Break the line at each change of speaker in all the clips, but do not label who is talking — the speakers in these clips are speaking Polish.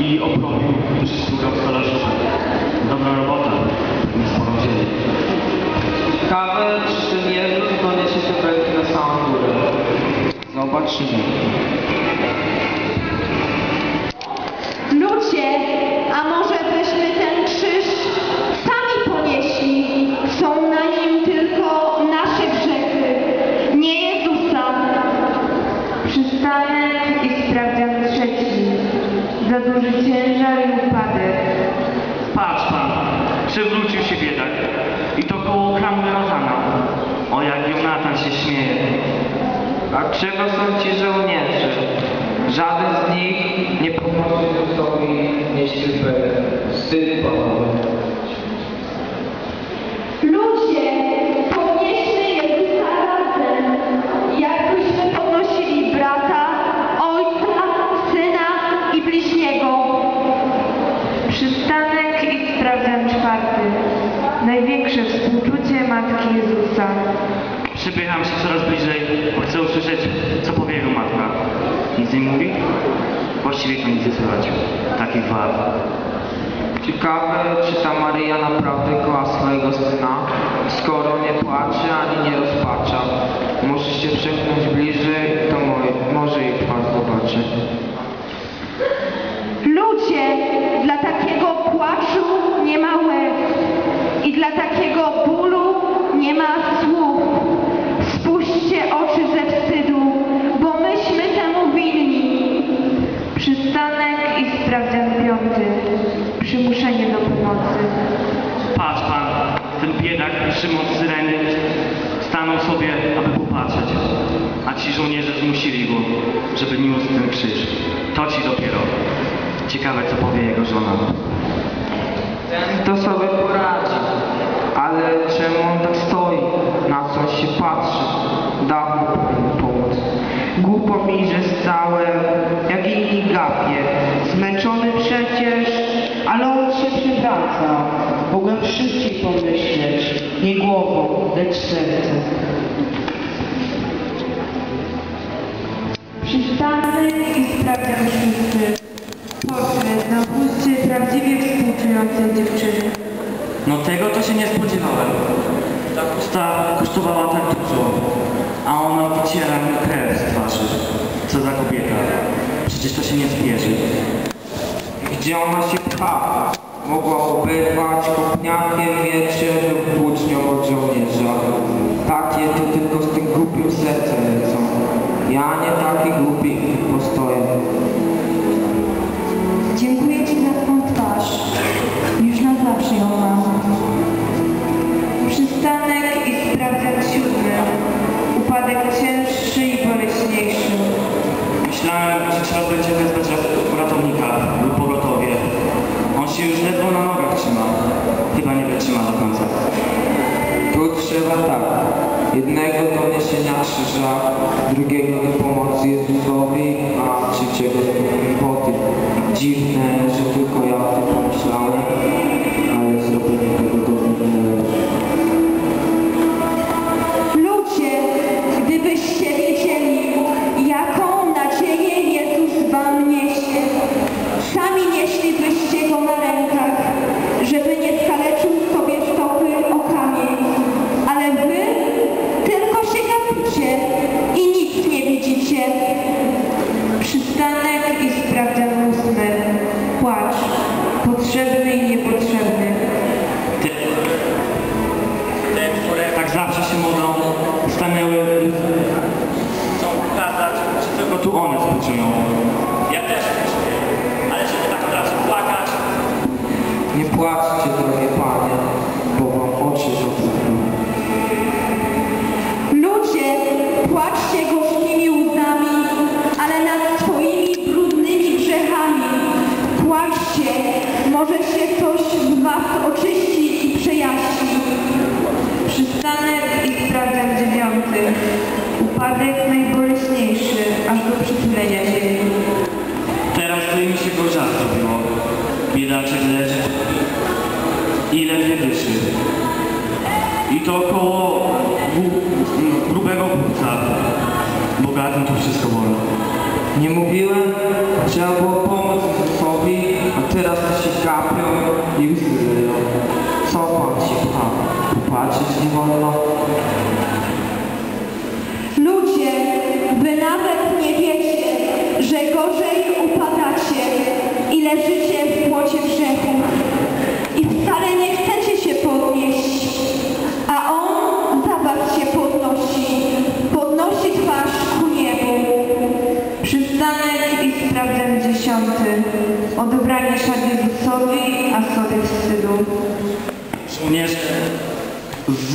i obrobił przysługę w stolarzysze. Dobra robota, nie sporą ziemię.
Ciekawe, czy ten Jezus doniesie te belki na samą górę. Zobaczymy.
Jonatan się śmieje.
A czego są ci żołnierze? Żaden z nich nie pomoże Jezusowi nieść. Wstyd panowie.
Przypycham się coraz bliżej, bo chcę usłyszeć, co powie jego matka. Nic nie mówi? Właściwie to nic nie słychać. Takich walk.
Ciekawe, czy ta Maryja naprawdę kocha swojego syna, skoro nie płacze ani nie rozpacza. Może się przepchnąć bliżej, to mo- może jej twarz zobaczy.
Ludzie, dla takiego płaczu nie ma łez
Pomocy.
Patrz pan, ten biedak Szymon z Syreny stanął sobie, aby popatrzeć. A ci żołnierze zmusili go, żeby niósł ten krzyż. To ci dopiero. Ciekawe, co powie jego żona.
Ten to sobie poradzi. Ale czemu on tak stoi? Na coś się patrzy? Dawno powinien pomóc. Głupo mi, że stałem, przywraca. Mogłem szybciej pomyśleć. Nie głową, lecz sercem.
Przystanek i sprawdzian szósty. Portret na puście prawdziwie współczującej dziewczyny.
No tego to się nie spodziewałem. Ta pusta kosztowała tak dużo, a ona wyciera mi krew z twarzy. Co za kobieta. Przecież to się nie zbierze.
Gdzie ona się pcha? Mogła oberwać kopniakiem wieczór włócznią od żołnierza. Takie to tylko z tym głupim sercem lecą. Ja nie taki głupi postoję.
Dziękuję Ci za Twą twarz. Już na zawsze ją mam.
Przystanek i sprawdzian siódmy. Upadek cięższy i boleśniejszy.
Myślałem, że trzeba będzie wezwać ledwo na nogach trzyma. Chyba nie wytrzyma do końca.
Tu trzeba tak. Jednego do niesienia krzyża, drugiego do pomocy Jezusowi, a trzeciego do głupoty. Dziwne, że tylko ja o tym pomyślałem,
aż do przytulenia ziemi.
teraz to im się go żal zrobiło. Biedaczek leży i ledwie dyszy. I to około gru- grubego płuca. Bogatym to wszystko wolno.
Nie mówiłem, trzeba było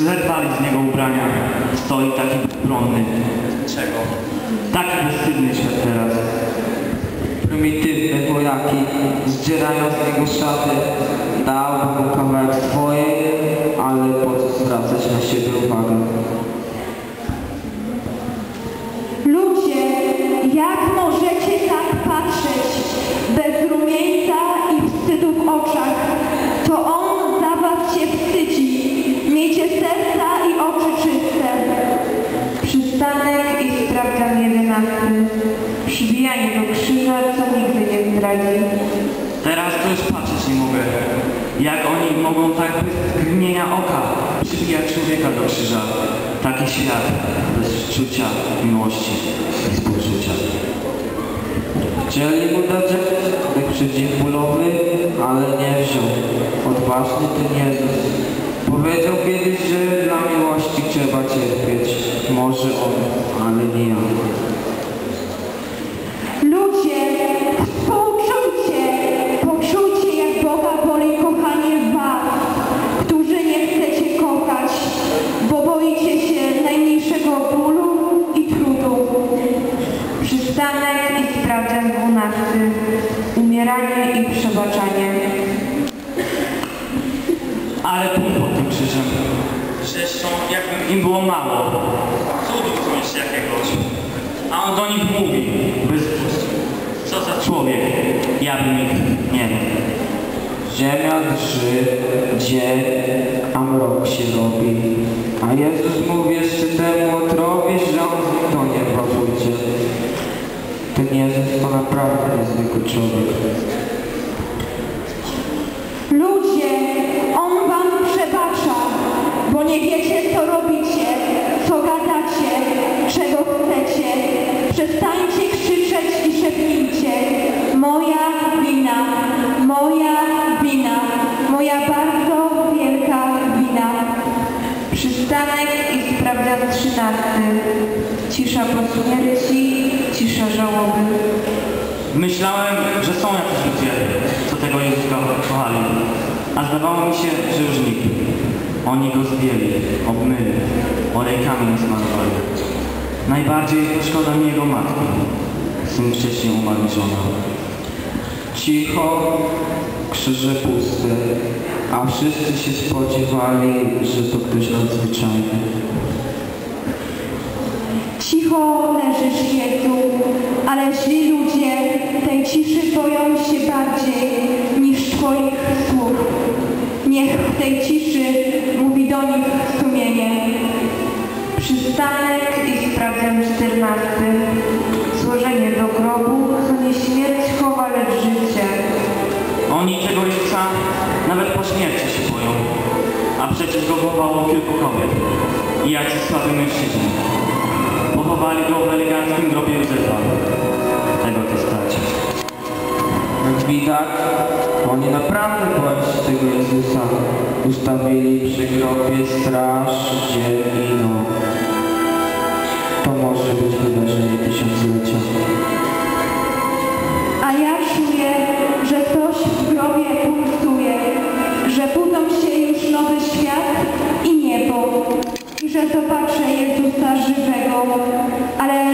zerwali z niego ubrania. Stoi taki bezbronny. Czego? Taki bezstydny świat teraz.
Prymitywne wojaki zdzierają z niego szaty. Dałbym mu kawałek swojej, ale po co zwracać na siebie uwagę?
Ludzie, jak możecie tak patrzeć bez rumieńca i wstydu w oczach? To On za was się wstydzi. Miejcie serca i oczy czyste.
Przystanek i sprawdzam jedenasty. Przybijanie do krzyża, co nigdy nie zdradzi.
Teraz to już patrzeć nie mogę. Jak oni mogą tak bez zgnienia oka przybijać człowieka do krzyża. Taki świat bez czucia miłości i współczucia.
Chcieli mu dać przeciw bólowy, ale nie wziął. Odważny ten Jezus. Powiedział kiedyś, że dla miłości trzeba cierpieć. Może on, ale nie ja.
Ludzie, współczujcie, poczujcie jak Boga boli kochanie was, którzy nie chcecie kochać, bo boicie się najmniejszego bólu i trudu.
Przystanek i sprawdzam dwunasty. Umieranie i przebaczanie.
Ale im było mało. Cudu coś jakiegoś. A on do nich mówi. Bez... Co za człowiek. Ja bym ich nie wiem.
Ziemia drży, dzień, a mrok się robi. A Jezus mówi jeszcze temu otrowi, że on zniknie w wapójcie. Ten Jezus to naprawdę niezwykły człowiek.
Ludzie, On wam przebacza, bo nie wiecie co robicie, gadacie, czego chcecie. Przestańcie krzyczeć i szepnijcie. Moja wina, moja wina, moja bardzo wielka wina.
Przystanek i sprawdzam trzynasty. Cisza po śmierci, cisza żałoby.
Myślałem, że są jakieś ludzie, co tego Jezusa kochali. A zdawało mi się, że już nikt. Oni go zdjęli, obmyli, olejkami nasmarowali. Najbardziej szkoda mi jego matki. Syn wcześniej umarł i żona.
Cicho, krzyże puste, a wszyscy się spodziewali, że to ktoś nadzwyczajny.
Cicho leżysz Jezu, ale źli ludzie tej ciszy boją się bardziej niż Twoich słów. Niech w tej ciszy nich sumienie.
Przystanek i sprawdzam czternasty. Złożenie do grobu, co nie śmierć chowa, lecz życie.
Oni tego Jezusa nawet po śmierci się boją. A przecież go chowało kilku kobiet. I jacyś słabi mężczyźni. Pochowali go w eleganckim grobie Józefa. Tego to stać.
Jak widać, oni naprawdę tego Jezusa. Ustawili przy grobie straż dzień i noc. To może być wydarzenie tysiąclecia.
A ja czuję, że coś w grobie pulsuje, że budzą się już nowy świat i niebo. I że zobaczę Jezusa żywego, ale